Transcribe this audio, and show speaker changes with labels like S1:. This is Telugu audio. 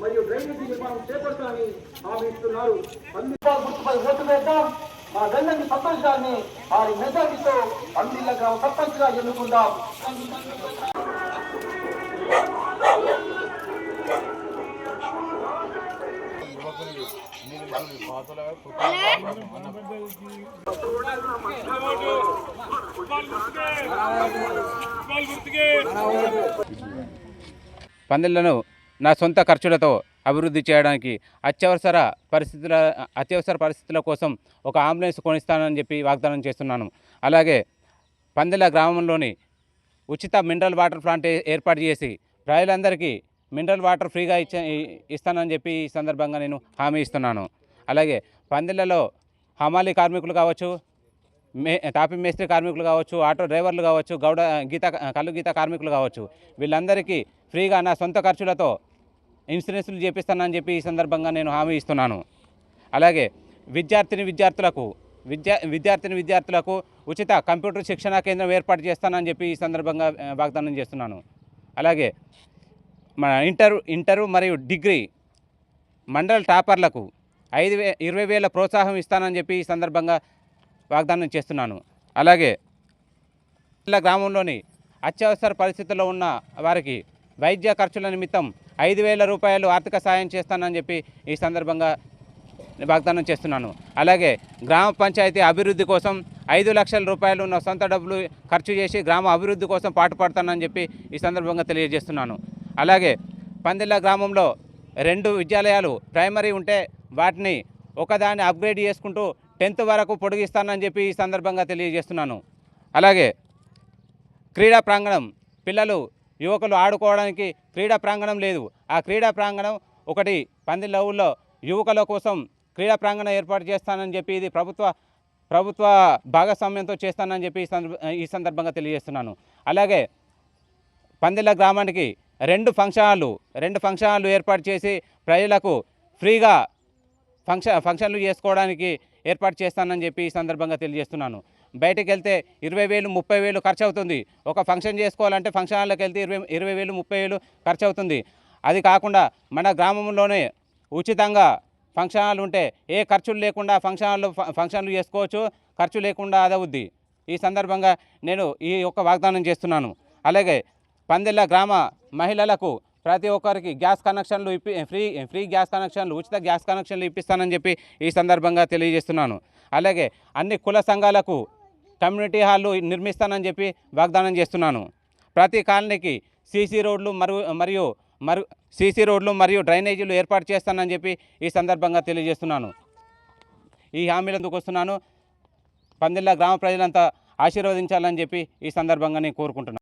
S1: మరియు డ్రైనేజీ నిర్మాణం చేపడతామని హామీ ఇస్తున్నారు గుర్తుపై ఓటు వేద్దాం మా గల్లని సంతోష్ గారిని వారి మెజార్టీతో అందిళ్ళ గ్రామ సర్పంచ్గా ఎన్నుకుందాం
S2: పందిళ్ళను నా సొంత ఖర్చులతో అభివృద్ధి చేయడానికి అత్యవసర పరిస్థితుల అత్యవసర పరిస్థితుల కోసం ఒక అంబులెన్స్ కొనిస్తానని చెప్పి వాగ్దానం చేస్తున్నాను. అలాగే పందిల గ్రామంలోని ఉచిత మినరల్ వాటర్ ప్లాంట్ ఏర్పాటు చేసి ప్రజలందరికీ మినరల్ వాటర్ ఫ్రీగా ఇచ్చే ఇస్తానని చెప్పి ఈ సందర్భంగా నేను హామీ ఇస్తున్నాను. అలాగే పందిళ్ళలో హమాలీ కార్మికులు కావచ్చు మే తాపి మేస్త్రి కార్మికులు కావచ్చు ఆటో డ్రైవర్లు కావచ్చు గౌడ గీత కళ్ళు గీత కార్మికులు కావచ్చు వీళ్ళందరికీ ఫ్రీగా నా సొంత ఖర్చులతో ఇన్సూరెన్స్లు చేపిస్తానని చెప్పి ఈ సందర్భంగా నేను హామీ ఇస్తున్నాను. అలాగే విద్యార్థిని విద్యార్థులకు విద్యా విద్యార్థిని విద్యార్థులకు ఉచిత కంప్యూటర్ శిక్షణా కేంద్రం ఏర్పాటు చేస్తానని చెప్పి ఈ సందర్భంగా వాగ్దానం చేస్తున్నాను. అలాగే మన ఇంటర్ ఇంటరు మరియు డిగ్రీ మండల టాపర్లకు ఐదు వే ఇరవై వేల ప్రోత్సాహం ఇస్తానని చెప్పి ఈ సందర్భంగా వాగ్దానం చేస్తున్నాను. అలాగే జిల్లా గ్రామంలోని అత్యవసర పరిస్థితుల్లో ఉన్న వారికి వైద్య ఖర్చుల నిమిత్తం ఐదు వేల రూపాయలు ఆర్థిక సాయం చేస్తానని చెప్పి ఈ సందర్భంగా వాగ్దానం చేస్తున్నాను. అలాగే గ్రామ పంచాయతీ అభివృద్ధి కోసం ఐదు లక్షల రూపాయలు నా సొంత డబ్బులు ఖర్చు చేసి గ్రామ అభివృద్ధి కోసం పాటుపడతానని చెప్పి ఈ సందర్భంగా తెలియజేస్తున్నాను. అలాగే పందిళ్ళ గ్రామంలో రెండు విద్యాలయాలు ప్రైమరీ ఉంటే వాటిని ఒకదాన్ని అప్గ్రేడ్ చేసుకుంటూ టెన్త్ వరకు పొడిగిస్తానని చెప్పి ఈ సందర్భంగా తెలియజేస్తున్నాను. అలాగే క్రీడా ప్రాంగణం పిల్లలు యువకులు ఆడుకోవడానికి క్రీడా ప్రాంగణం లేదు. ఆ క్రీడా ప్రాంగణం ఒకటి పందిళ్ళ ఊళ్ళో యువకుల కోసం క్రీడా ప్రాంగణం ఏర్పాటు చేస్తానని చెప్పి ఇది ప్రభుత్వ ప్రభుత్వ భాగస్వామ్యంతో చేస్తానని చెప్పి ఈ సందర్భ ఈ సందర్భంగా తెలియజేస్తున్నాను. అలాగే పందిళ్ళ గ్రామానికి రెండు ఫంక్షన్ హాళ్ళు రెండు ఫంక్షన్ హాళ్ళు ఏర్పాటు చేసి ప్రజలకు ఫ్రీగా ఫంక్షన్ ఫంక్షన్లు చేసుకోవడానికి ఏర్పాటు చేస్తానని చెప్పి ఈ సందర్భంగా తెలియజేస్తున్నాను. బయటకు వెళ్తే ఇరవై వేలు ముప్పై వేలు ఖర్చు అవుతుంది ఒక ఫంక్షన్ చేసుకోవాలంటే ఫంక్షన్ హాల్లోకి వెళ్తే ఇరవై ఇరవై వేలు ముప్పై వేలు ఖర్చు అవుతుంది అది కాకుండా మన గ్రామంలోనే ఉచితంగా ఫంక్షన్ హాల్ ఉంటే ఏ ఖర్చులు లేకుండా ఫంక్షన్ హాల్లో ఫంక్షన్లు చేసుకోవచ్చు. ఖర్చు లేకుండా అదవుద్ది. ఈ సందర్భంగా నేను ఈ యొక్క వాగ్దానం చేస్తున్నాను. అలాగే పందిళ్ళ గ్రామ మహిళలకు ప్రతి ఒక్కరికి గ్యాస్ కనెక్షన్లు ఇప్పి ఫ్రీ ఫ్రీ గ్యాస్ కనెక్షన్లు ఉచిత గ్యాస్ కనెక్షన్లు ఇప్పిస్తానని చెప్పి ఈ సందర్భంగా తెలియజేస్తున్నాను. అలాగే అన్ని కుల సంఘాలకు కమ్యూనిటీ హాల్లు నిర్మిస్తానని చెప్పి వాగ్దానం చేస్తున్నాను. ప్రతి కాలనీకి సీసీ రోడ్లు మరియు మరియు మరు సీసీ రోడ్లు మరియు డ్రైనేజీలు ఏర్పాటు చేస్తానని చెప్పి ఈ సందర్భంగా తెలియజేస్తున్నాను. ఈ హామీలందుకు వస్తున్నాను. పందిళ్ళ గ్రామ ప్రజలంతా ఆశీర్వదించాలని చెప్పి ఈ సందర్భంగా నేను కోరుకుంటున్నాను